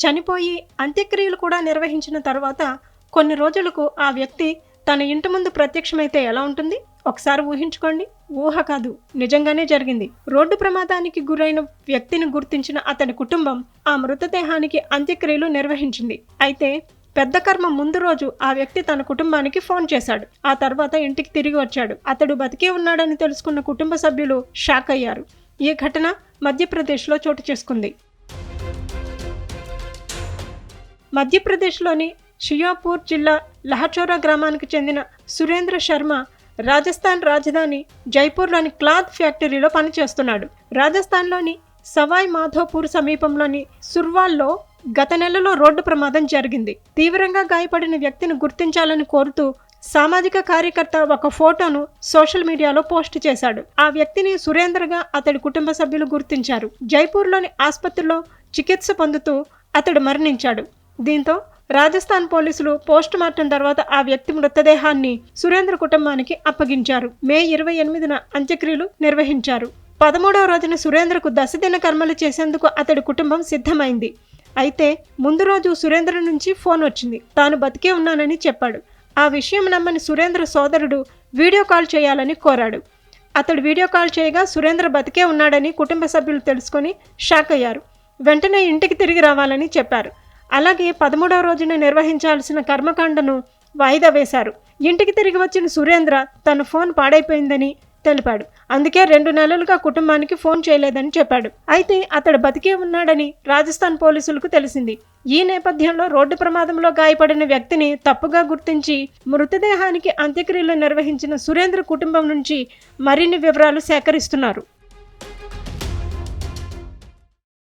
చనిపోయి అంత్యక్రియలు కూడా నిర్వహించిన తర్వాత కొన్ని రోజులకు ఆ వ్యక్తి తన ఇంటి ముందు ప్రత్యక్షమైతే ఎలా ఉంటుంది? ఒకసారి ఊహించుకోండి. ఊహ కాదు. నిజంగానే జరిగింది. రోడ్డు ప్రమాదానికి గురైన వ్యక్తిని గుర్తించిన అతడి కుటుంబం ఆ మృతదేహానికి అంత్యక్రియలు నిర్వహించింది. అయితే పెద్ద కర్మ ముందు రోజు ఆ వ్యక్తి తన కుటుంబానికి ఫోన్ చేశాడు. ఆ తర్వాత ఇంటికి తిరిగి వచ్చాడు. అతడు బతికే ఉన్నాడని తెలుసుకున్న కుటుంబ సభ్యులు షాక్ అయ్యారు ఈ ఘటన మధ్యప్రదేశ్లో చోటు చేసుకుంది. మధ్యప్రదేశ్లోని షియాపూర్ జిల్లా లహచోరా గ్రామానికి చెందిన సురేంద్ర శర్మ రాజస్థాన్ రాజధాని జైపూర్లోని క్లాత్ ఫ్యాక్టరీలో పనిచేస్తున్నాడు. రాజస్థాన్లోని సవాయ్ మాధోపూర్ సమీపంలోని సుర్వాల్లో గత నెలలో రోడ్డు ప్రమాదం జరిగింది. తీవ్రంగా గాయపడిన వ్యక్తిని గుర్తించాలని కోరుతూ సామాజిక కార్యకర్త ఒక ఫోటోను సోషల్ మీడియాలో పోస్ట్ చేశాడు. ఆ వ్యక్తిని సురేంద్రగా అతడి కుటుంబ సభ్యులు గుర్తించారు. జైపూర్లోని ఆసుపత్రిలో చికిత్స పొందుతూ అతడు మరణించాడు. దీంతో రాజస్థాన్ పోలీసులు పోస్ట్ మార్టం తర్వాత ఆ వ్యక్తి మృతదేహాన్ని సురేంద్ర కుటుంబానికి అప్పగించారు. మే ఇరవై ఎనిమిదిన అంత్యక్రియలు నిర్వహించారు. పదమూడవ రోజున సురేంద్రకు దశదిన కర్మలు చేసేందుకు అతడి కుటుంబం సిద్ధమైంది. అయితే ముందు రోజు సురేంద్ర నుంచి ఫోన్ వచ్చింది. తాను బతికే ఉన్నానని చెప్పాడు. ఆ విషయం నమ్మని సురేంద్ర సోదరుడు వీడియో కాల్ చేయాలని కోరాడు. అతడు వీడియో కాల్ చేయగా సురేంద్ర బతికే ఉన్నాడని కుటుంబ సభ్యులు తెలుసుకొని షాక్ అయ్యారు వెంటనే ఇంటికి తిరిగి రావాలని చెప్పారు. అలాగే పదమూడవ రోజున నిర్వహించాల్సిన కర్మకాండను వాయిదా వేశారు. ఇంటికి తిరిగి వచ్చిన సురేంద్ర తన ఫోన్ పాడైపోయిందని తెలిపాడు. అందుకే రెండు నెలలుగా కుటుంబానికి ఫోన్ చేయలేదని చెప్పాడు. అయితే అతడు బతికే ఉన్నాడని రాజస్థాన్ పోలీసులకు తెలిసింది. ఈ నేపథ్యంలో రోడ్డు ప్రమాదంలో గాయపడిన వ్యక్తిని తప్పుగా గుర్తించి మృతదేహానికి అంత్యక్రియలు నిర్వహించిన సురేంద్ర కుటుంబం నుంచి మరిన్ని వివరాలు సేకరిస్తున్నారు.